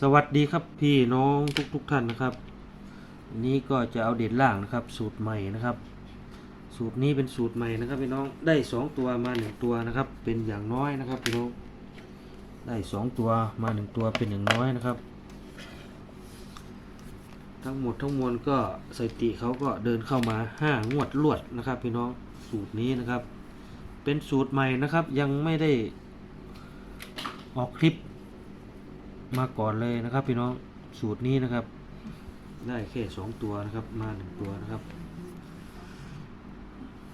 สวัสดีครับพี่น้องทุกทุกๆท่านนะครับ นี้ก็จะเอาเด่นล่างนะครับ สูตรใหม่นะครับ สูตรนี้เป็นสูตรใหม่นะครับพี่น้องได้สองตัวมาหนึ่งตัวนะครับ เป็นอย่างน้อยนะครับพี่น้องได้สองตัวมาหนึ่งตัวเป็นอย่างน้อยนะครับ ทั้งหมดทั้งมวลก็สถิติเขาก็เดินเข้ามาห้างวดลวดนะครับ พี่น้องสูตรนี้นะครับ เป็นสูตรใหม่นะครับยังไม่ได้ออกคลิป มาก่อนเลยนะครับ พี่น้องสูตรนี้นะครับ ได้แค่สองตัวนะครับ มาหนึ่งตัวนะครับ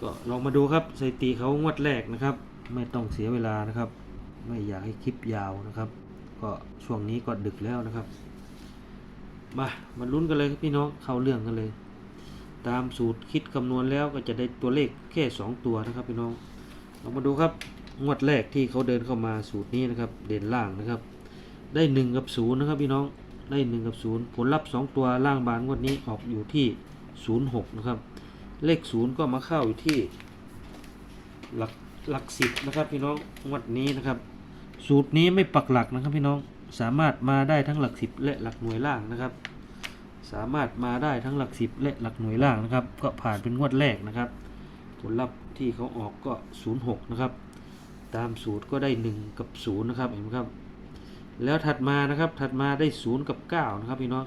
ก็ลองมาดูครับสถิติเขางวดแรกนะครับ ไม่ต้องเสียเวลานะครับ ไม่อยากให้คลิปยาวนะครับ ก็ช่วงนี้ก็ดึกแล้วนะครับ มามาลุ้นกันเลยพี่น้องเข้าเรื่องกันเลย ตามสูตรคิดคำนวณแล้วก็จะได้ตัวเลขแค่สองตัวนะครับ พี่น้องเรามาดูครับงวดแรกที่เขาเดินเข้ามาสูตรนี้นะครับ เด่นล่างนะครับ ได้หนึ่งกับศูนย์นะครับพี่น้องได้หนึ่งกับศูนย์ผลลัพธ์สองตัวล่างบานงวดนี้ออกอยู่ที่ศูนย์หกนะครับ เลขศูนย์ก็มาเข้าอยู่ที่หลักหลักสิบนะครับพี่น้องงวดนี้นะครับ สูตรนี้ไม่ปักหลักนะครับพี่น้องสามารถมาได้ทั้งหลักสิบและหลักหน่วยล่างนะครับ สามารถมาได้ทั้งหลักสิบและหลักหน่วยล่างนะครับ ก็ผ่านเป็นงวดแรกนะครับ ผลลัพธ์ที่เขาออกก็ศูนย์หกนะครับ ตามสูตรก็ได้หนึ่งกับศูนย์นะครับเห็นไหมครับ แล้วถัดมานะครับถัดมาได้ศูนย์กับเก้านะครับพี่น้อง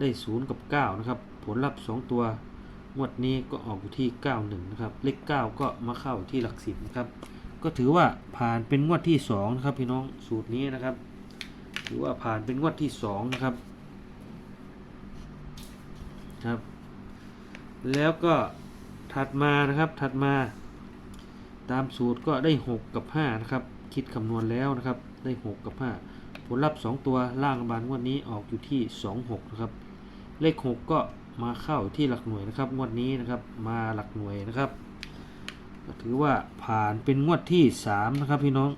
ได้ศูนย์กับเก้านะครับ ผลลัพธ์สองตัวงวดนี้ก็ออกอยู่ที่เก้าหนึ่งนะครับ เลขเก้าก็มาเข้าที่หลักสิบนะครับ ก็ถือว่าผ่านเป็นงวดที่สองนะครับพี่น้องสูตรนี้นะครับ ถือว่าผ่านเป็นงวดที่สองนะครับครับ แล้วก็ถัดมานะครับถัดมา ตามสูตรก็ได้หกกับห้านะครับ คิดคำนวณแล้วนะครับ ได้6กับ 5 ผลลัพธ์ 2 ตัวล่างบานงวดนี้ออกอยู่ที่ 2 6 นะครับ เลข 6 ก็มาเข้าที่หลักหน่วยนะครับ งวดนี้นะครับ มาหลักหน่วยนะครับถือว่าผ่านเป็นงวดที่ 3 นะครับพี่น้อง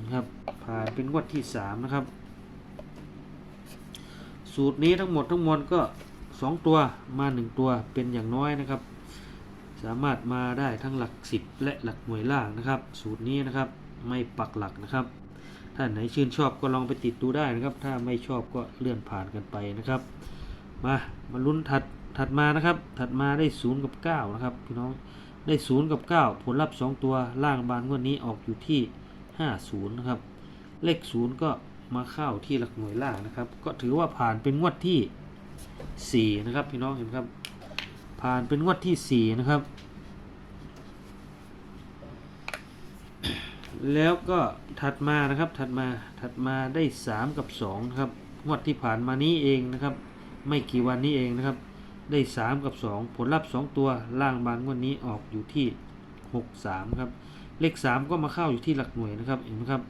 นะครับผ่านเป็นงวดที่ 3 นะครับ สูตรนี้ทั้งหมดทั้งมวลก็ 2 ตัวมา 1 ตัวเป็นอย่างน้อยนะครับ สามารถมาได้ทั้งหลัก 10 และหลักหน่วยล่างนะครับ สูตรนี้นะครับไม่ปักหลักนะครับ ถ้าไหนชื่นชอบก็ลองไปติดดูได้นะครับ ถ้าไม่ชอบก็เลื่อนผ่านกันไปนะครับ มามาลุ้นถัดถัดมานะครับ ถัดมาได้0กับ9นะครับพี่น้องได้0กับ9ผลลัพธ์2ตัวล่างบานงวดนี้ออกอยู่ที่50นะครับ เลข0ก็มาเข้าที่หลักหน่วยล่างนะครับ ก็ถือว่าผ่านเป็นงวดที่4นะครับพี่น้องเห็นครับ ผ่านเป็นงวดที่4นะครับ แล้วก็ถัดมานะครับถัดมาถัดมาได้ 3 กับ2นะครับงวดที่ผ่านมานี้เองนะครับ ไม่กี่วันนี้เองนะครับ ได้ 3 กับ 2 ผลลัพธ์ 2 ตัวล่างบางวดนี้ออกอยู่ที่ 6 3 ครับ เลข 3 ก็มาเข้าอยู่ที่หลักหน่วยนะครับเห็นไหมครับ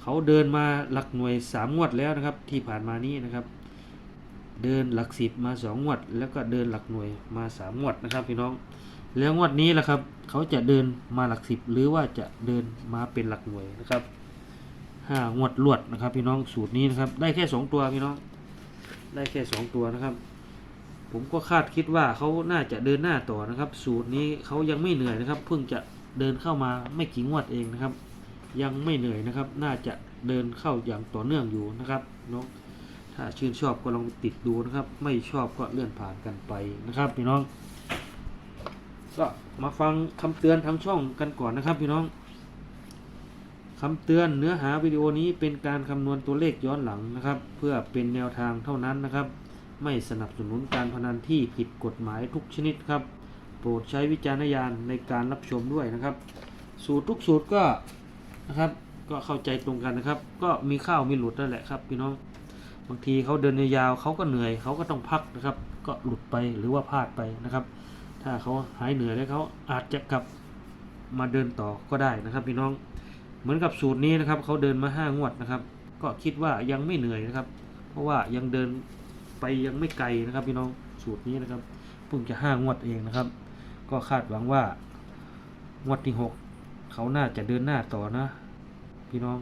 เขาเดินมาหลักหน่วย 3 งวดแล้วนะครับ ที่ผ่านมานี้นะครับ เดินหลักสิบมา 2 งวด แล้วก็เดินหลักหน่วยมา 3 งวดนะครับพี่น้องแล้วงวดนี้แหละครับ เขาจะเดินมาหลักสิบหรือว่าจะเดินมาเป็นหลักหน่วยนะครับห้างวดลวดนะครับ พี่น้องสูตรนี้นะครับ ได้แค่สองตัวพี่น้อง ได้แค่สองตัวนะครับ ผมก็คาดคิดว่าเขาน่าจะเดินหน้าต่อนะครับ สูตรนี้เขายังไม่เหนื่อยนะครับ เพิ่งจะเดินเข้ามาไม่กี่งวดเองนะครับ ยังไม่เหนื่อยนะครับ น่าจะเดินเข้าอย่างต่อเนื่องอยู่นะครับน้องถ้าชื่นชอบก็ลองติดดูนะครับ ไม่ชอบก็เลื่อนผ่านกันไปนะครับ พี่น้อง ก็มาฟังคำเตือนทางช่องกันก่อนนะครับพี่น้องคำเตือนเนื้อหาวิดีโอนี้เป็นการคำนวณตัวเลขย้อนหลังนะครับ เพื่อเป็นแนวทางเท่านั้นนะครับ ไม่สนับสนุนการพนันที่ผิดกฎหมายทุกชนิดครับ โปรดใช้วิจารณญาณในการรับชมด้วยนะครับ สูตรทุกสูตรก็นะครับก็เข้าใจตรงกันนะครับ ก็มีข้าวมีหลุดนั่นแหละครับพี่น้องบางทีเขาเดินยาวเขาก็เหนื่อยเขาก็ต้องพักนะครับ ก็หลุดไปหรือว่าพลาดไปนะครับ ถ้าเขาหายเหนื่อยแล้วเขาอาจจะกลับมาเดินต่อก็ได้นะครับพี่น้องเหมือนกับสูตรนี้นะครับเขาเดินมาห้างวดนะครับ ก็คิดว่ายังไม่เหนื่อยนะครับ เพราะว่ายังเดินไปยังไม่ไกลนะครับ พี่น้องสูตรนี้นะครับเพิ่งจะห้างวดเองนะครับ ก็คาดหวังว่างวดที่หกเขาน่าจะเดินหน้าต่อนะ พี่น้อง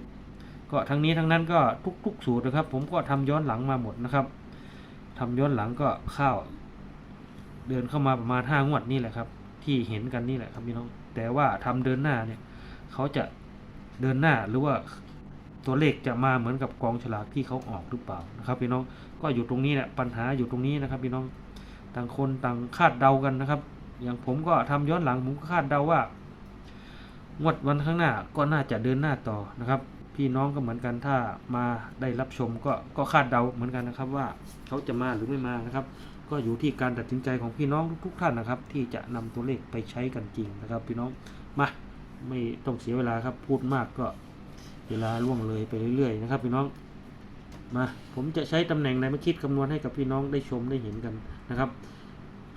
ก็ทั้งนี้ทั้งนั้นก็ทุกๆสูตรนะครับ ผมก็ทำย้อนหลังมาหมดนะครับทำย้อนหลังก็ข้าว เดินเข้ามาประมาณห้างวดนี่แหละครับ ที่เห็นกันนี่แหละครับพี่น้องแต่ว่าทำเดินหน้าเนี่ยเขาจะเดินหน้าหรือว่าตัวเลขจะมาเหมือนกับกองฉลากที่เขาออกหรือเปล่านะครับพี่น้องก็อยู่ตรงนี้แหละปัญหาอยู่ตรงนี้นะครับพี่น้องต่างคนต่างคาดเดากันนะครับ อย่างผมก็ทำย้อนหลังผมก็คาดเดาว่างวดวันข้างหน้าก็น่าจะเดินหน้าต่อนะครับ พี่น้องก็เหมือนกันถ้ามาได้รับชมก็ก็คาดเดาเหมือนกันนะครับว่าเขาจะมาหรือไม่มานะครับ ก็อยู่ที่การตัดสินใจของพี่น้องทุกๆท่านนะครับ ที่จะนำตัวเลขไปใช้กันจริงนะครับ พี่น้องมาไม่ต้องเสียเวลาครับพูดมากก็เวลาล่วงเลยไปเรื่อยๆนะครับ พี่น้องมาผมจะใช้ตำแหน่งในมาคิดคำนวณให้กับพี่น้องได้ชมได้เห็นกันนะครับ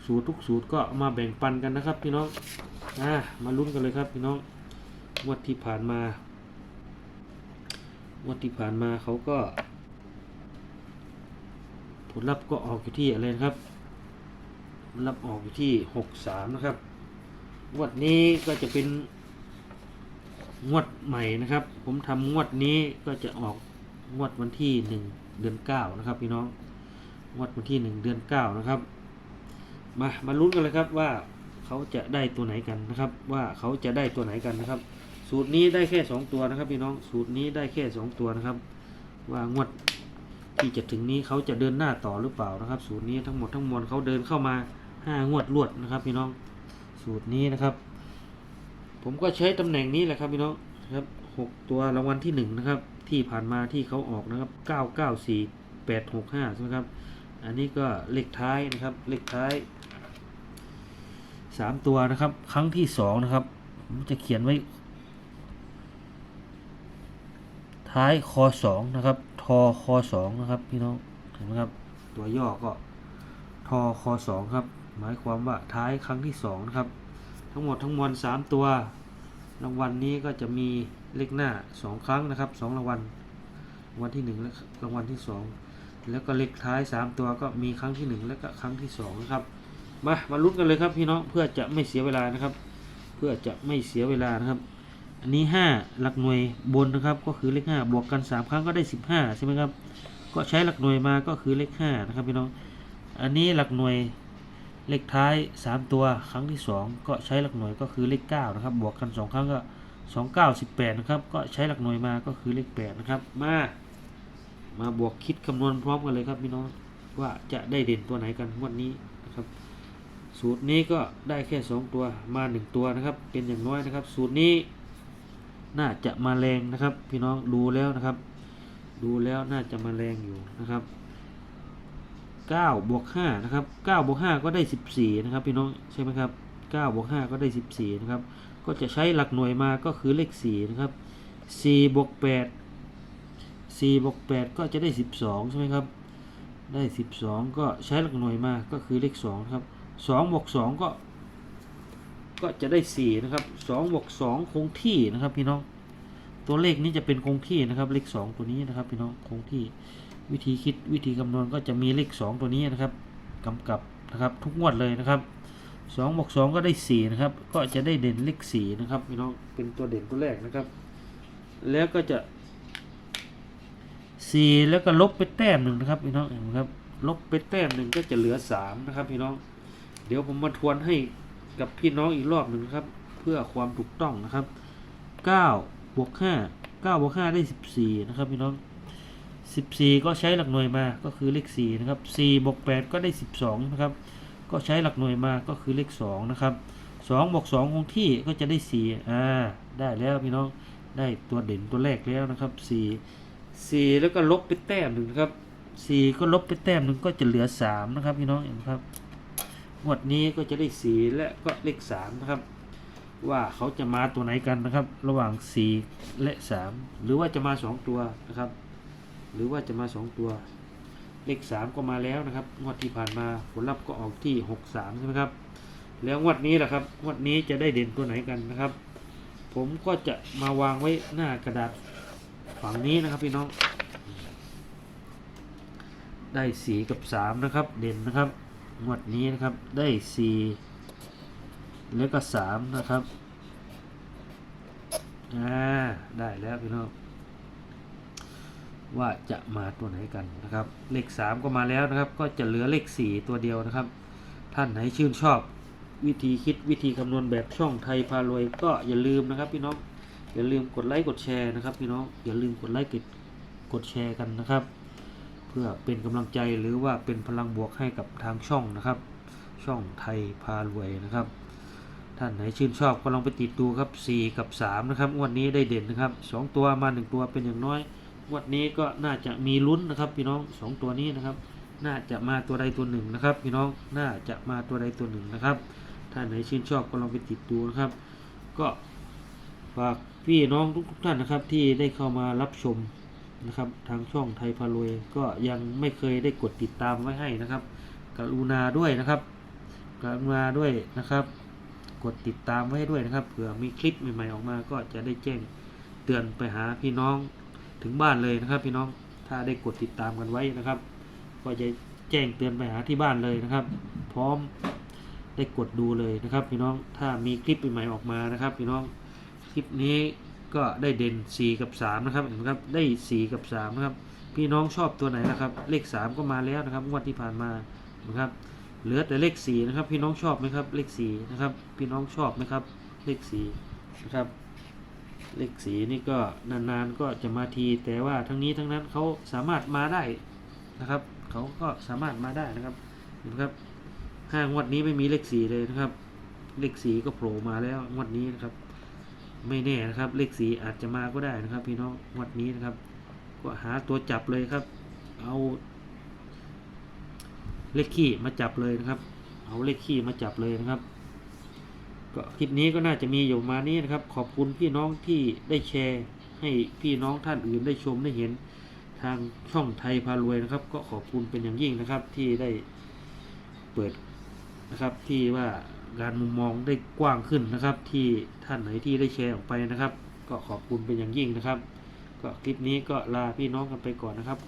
สูตรทุกสูตรก็มาแบ่งปันกันนะครับ พี่น้องอ่ามาลุ้นกันเลยครับ พี่น้องงวดที่ผ่านมางวดที่ผ่านมาเขาก็ ผลลัพธ์ก็ออกอยู่ที่อะไรนะครับผลลัพธ์ออกอยู่ที่หกสามนะครับงวดนี้ก็จะเป็นงวดใหม่นะครับ ผมทำงวดนี้ก็จะออกงวดวันที่หนึ่งเดือนเก้านะครับพี่น้องงวดวันที่หนึ่งเดือนเก้านะครับ มามาลุ้นกันเลยครับว่าเขาจะได้ตัวไหนกันนะครับ ว่าเขาจะได้ตัวไหนกันนะครับ สูตรนี้ได้แค่สองตัวนะครับพี่น้องสูตรนี้ได้แค่สองตัวนะครับ ว่างวด ที่จะถึงนี้เขาจะเดินหน้าต่อหรือเปล่านะครับ สูตรนี้ทั้งหมดทั้งมวลเขาเดินเข้ามาห้างวดรวดนะครับพี่น้องสูตรนี้นะครับ ผมก็ใช้ตำแหน่งนี้แหละครับพี่น้องครับหกตัวรางวัลที่หนึ่งนะครับ ที่ผ่านมาที่เขาออกนะครับเก้าเก้าสี่แปดหกห้าใช่ไหมครับ อันนี้ก็เลขท้ายนะครับ เลขท้ายสามตัวนะครับ ครั้งที่สองนะครับผมจะเขียนไว้ ท้ายคอสองนะครับ คอสองนะครับ พี่น้องเห็นไหมครับ ตัวย่อก็ทอคอสองครับ หมายความว่าท้ายครั้งที่สองนะครับ ทั้งหมดทั้งมวลสามตัวรางวัลนี้ก็จะมีเลขหน้าสองครั้งนะครับสองรางวัลรางวัลที่หนึ่งและรางวัลที่สองแล้วก็เลขท้ายสามตัวก็มีครั้งที่หนึ่งและก็ครั้งที่สองนะครับมามาลุ้นกันเลยครับพี่น้องเพื่อจะไม่เสียเวลานะครับ เพื่อจะไม่เสียเวลานะครับ อันนี้ห้าหลักหน่วยบนนะครับ ก็คือเลขห้าบวกกันสามครั้งก็ได้สิบห้าใช่ไหมครับ ก็ใช้หลักหน่วยมาก็คือเลขห้านะครับพี่น้อง อันนี้หลักหน่วยเลขท้ายสามตัวครั้งที่สองก็ใช้หลักหน่วยก็คือเลขเก้านะครับ บวกกันสองครั้งก็สองเก้าสิบแปดนะครับ ก็ใช้หลักหน่วยมาก็คือเลขแปดนะครับ มา มาบวกคิดคำนวณพร้อมกันเลยครับพี่น้องว่าจะได้เด่นตัวไหนกันวันนี้นะครับสูตรนี้ก็ได้แค่สองตัวมาหนึ่งตัวนะครับ เป็นอย่างน้อยนะครับ สูตรนี้ น่าจะมาแรงนะครับ พี่น้องดูแล้วนะครับ ดูแล้วน่าจะมาแรงอยู่นะครับ9บวก5นะครับ9บวก5ก็ได้ 14 นะครับ พี่น้องใช่ไหมครับ9บวก5ก็ได้ 14 นะครับ ก็จะใช้หลักหน่วยมาก็คือเลข 4 นะครับ4บวก8 4บวก8ก็จะได้ 12 ใช่ไหมครับ ได้ 12 ก็ใช้หลักหน่วยมาก็คือเลข2ครับ2บวก2ก็ ก็จะได้4นะครับ2บวก2คงที่นะครับพี่น้อง ตัวเลขนี้จะเป็นคงที่นะครับ เลข2ตัวนี้นะครับ พี่น้องคงที่วิธีคิดวิธีคำนวณก็จะมีเลข2ตัวนี้นะครับกำกับนะครับทุกงวดเลยนะครับ2บวก2ก็ได้4นะครับ ก็จะได้เด่นเลข4นะครับพี่น้องเป็นตัวเด่นตัวแรกนะครับ แล้วก็จะ4แล้วก็ลบไปแต้มหนึ่งนะครับพี่น้องเห็นไหมครับลบไปแต้มหนึ่งก็จะเหลือ3นะครับพี่น้อง เดี๋ยวผมมาทวนให้ กับพี่น้องอีกรอบหนึ่งครับ เพื่อความถูกต้องนะครับ9บวก5 9บวก5ได้ 14 นะครับพี่น้อง 14 ก็ใช้หลักหน่วยมาก็คือเลข 4 นะครับ4บวก8ก็ได้ 12 นะครับ ก็ใช้หลักหน่วยมาก็คือเลข 2 นะครับ2บวก2คงที่ก็จะได้ 4 อ่า ได้แล้วพี่น้อง ได้ตัวเด่นตัวแรกแล้วนะครับ 4 4 แล้วก็ลบไปแต้มหนึ่งครับ 4 ก็ลบไปแต้มหนึ่งก็จะเหลือ 3 นะครับพี่น้องเห็นครับ งวดนี้ก็จะได้4และก็เลข3นะครับ ว่าเขาจะมาตัวไหนกันนะครับ ระหว่าง4และ3หรือว่าจะมา2ตัวนะครับ หรือว่าจะมา2ตัว เลข3ก็มาแล้วนะครับงวดที่ผ่านมาผลลัพธ์ก็ออกที่6 3ใช่ไหมครับ แล้วงวดนี้แหละครับงวดนี้จะได้เด่นตัวไหนกันนะครับ ผมก็จะมาวางไว้หน้ากระดาษฝั่งนี้นะครับพี่น้อง ได้4กับ3นะครับ เด่นนะครับ งวดนี้นะครับได้ 4 แล้วก็ 3 นะครับอ่าได้แล้วพี่น้องว่าจะมาตัวไหนกันนะครับ เลข 3 ก็มาแล้วนะครับ ก็จะเหลือเลข 4 ตัวเดียวนะครับ ท่านไหนชื่นชอบวิธีคิดวิธีคำนวณแบบช่องไทยพารวยก็อย่าลืมนะครับพี่น้องอย่าลืมกดไลค์กดแชร์นะครับพี่น้องอย่าลืมกดไลค์กดกดแชร์กันนะครับ เพื่อเป็นกำลังใจหรือว่าเป็นพลังบวกให้กับทางช่องนะครับ ช่องไทยพารวยนะครับ ท่านไหนชื่นชอบก็ลองไปติดดูครับ 4 กับ 3 นะครับงวดนี้ได้เด่นนะครับ 2 ตัวมา 1 ตัวเป็นอย่างน้อยงวดนี้ก็น่าจะมีลุ้นนะครับ พี่น้อง 2 ตัวนี้นะครับ น่าจะมาตัวใดตัวหนึ่งนะครับ พี่น้องน่าจะมาตัวใดตัวหนึ่งนะครับท่านไหนชื่นชอบก็ลองไปติดดูนะครับ ก็ฝากพี่น้องทุกท่านนะครับที่ได้เข้ามารับชม นะครับ ทางช่องไทยพารวยก็ยังไม่เคยได้กดติดตามไว้ให้นะครับ กรุณาด้วยนะครับ กรุณาด้วยนะครับ กดติดตามไว้ให้ด้วยนะครับ เผื่อมีคลิปใหม่ๆออกมา ก็จะได้แจ้งเตือนไปหาพี่น้องถึงบ้านเลยนะครับ พี่น้อง ถ้าได้กดติดตามกันไว้นะครับ ก็จะแจ้งเตือนไปหาที่บ้านเลยนะครับ พร้อมได้กดดูเลยนะครับ พี่น้อง ถ้ามีคลิปใหม่ๆออกมานะครับ พี่น้อง คลิปนี้ ก็ได้เด่น 4 กับ 3 นะครับเห็นไหมครับได้ 4 กับ 3 นะครับ พี่น้องชอบตัวไหนนะครับ เลข 3 ก็มาแล้วนะครับงวดที่ผ่านมานะครับเหลือแต่เลขสี่นะครับ พี่น้องชอบไหมครับ เลขสี่นะครับ พี่น้องชอบไหมครับ เลขสี่นะครับ เลขสีนี่ก็นานๆก็จะมาที แต่ว่าทั้งนี้ทั้งนั้นเขาสามารถมาได้นะครับเขาก็สามารถมาได้นะครับเห็นไหมครับห้างวดนี้ไม่มีเลขสี่เลยนะครับ เลขสีก็โผล่มาแล้วงวดนี้นะครับ ไม่แน่นะครับ เลขสีอาจจะมาก็ได้นะครับ พี่น้องงวดนี้นะครับ ก็หาตัวจับเลยครับ เอาเลขขี้มาจับเลยนะครับ เอาเลขขี้มาจับเลยนะครับ ก็คลิปนี้ก็น่าจะมีอยู่มานี้นะครับ ขอบคุณพี่น้องที่ได้แชร์ ให้พี่น้องท่านอื่นได้ชมได้เห็นทางช่องไทยพารวยนะครับ ก็ขอบคุณเป็นอย่างยิ่งนะครับที่ได้เปิดนะครับที่ว่า การมุมมองได้กว้างขึ้นนะครับ ที่ท่านไหนที่ได้แชร์ออกไปนะครับ ก็ขอบคุณเป็นอย่างยิ่งนะครับ ก็คลิปนี้ก็ลาพี่น้องกันไปก่อนนะครับ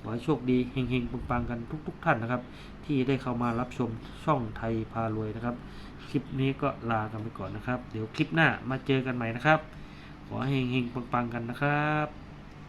ขอให้โชคดีเฮงๆปังๆกันทุกๆท่านนะครับ ที่ได้เข้ามารับชมช่องไทยพารวยนะครับ คลิปนี้ก็ลากันไปก่อนนะครับ เดี๋ยวคลิปหน้ามาเจอกันใหม่นะครับ ขอเฮงๆปังๆกันนะครับ